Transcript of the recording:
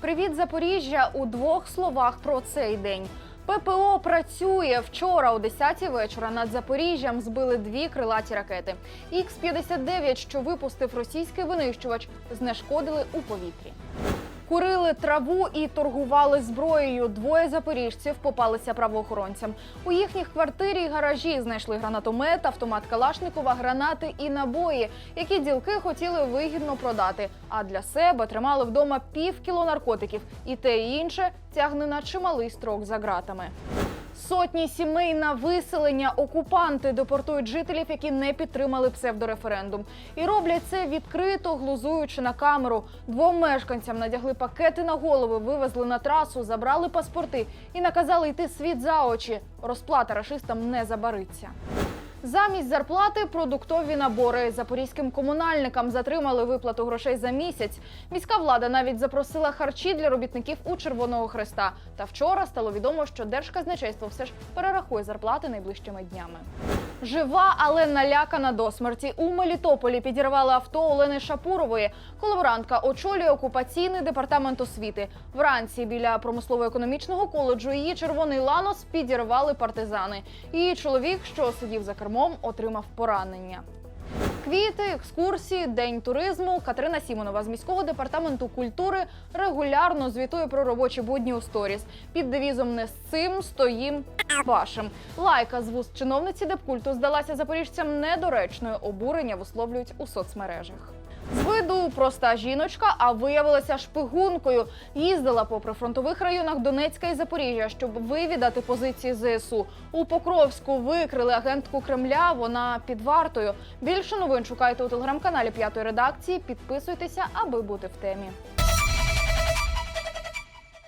Привіт, Запоріжжя! У двох словах про цей день. ППО працює вчора о 10 вечора. Над Запоріжжям збили дві крилаті ракети. Х-59, що випустив російський винищувач, знешкодили у повітрі. Курили траву і торгували зброєю. Двоє запоріжців попалися правоохоронцям. У їхніх квартирі й гаражі знайшли гранатомет, автомат Калашникова, гранати і набої, які ділки хотіли вигідно продати. А для себе тримали вдома пів кіло наркотиків. І те і інше тягне на чималий строк за ґратами. Сотні сімей на виселення окупанти депортують жителів, які не підтримали псевдореферендум. І роблять це відкрито, глузуючи на камеру. Двом мешканцям надягли пакети на голови, вивезли на трасу, забрали паспорти і наказали йти світ за очі. Розплата рашистам не забариться. Замість зарплати продуктові набори запорізьким комунальникам затримали виплату грошей за місяць. Міська влада навіть запросила харчі для робітників у Червоного Хреста. Та вчора стало відомо, що Держказначейство все ж перерахує зарплати найближчими днями. Жива, але налякана до смерті. У Мелітополі підірвали авто Олени Шапурової. Колаборантка очолює окупаційний департамент освіти. Вранці біля промислово-економічного коледжу її червоний ланос підірвали партизани. Її чоловік, що сидів за кермом, отримав поранення. Квіти, екскурсії, день туризму. Катерина Сімонова з міського департаменту культури регулярно звітує про робочі будні у сторіс під девізом не з цим стоїм вашим. Лайка з вуст чиновниці депкульту здалася запоріжцям недоречною. Обурення висловлюють у соцмережах. Виду проста жіночка, а виявилася шпигункою. Їздила по прифронтових районах Донецька і Запоріжжя, щоб вивідати позиції ЗСУ. У Покровську викрили агентку Кремля. Вона під вартою. Більше новин шукайте у телеграм-каналі п'ятої редакції. Підписуйтеся, аби бути в темі.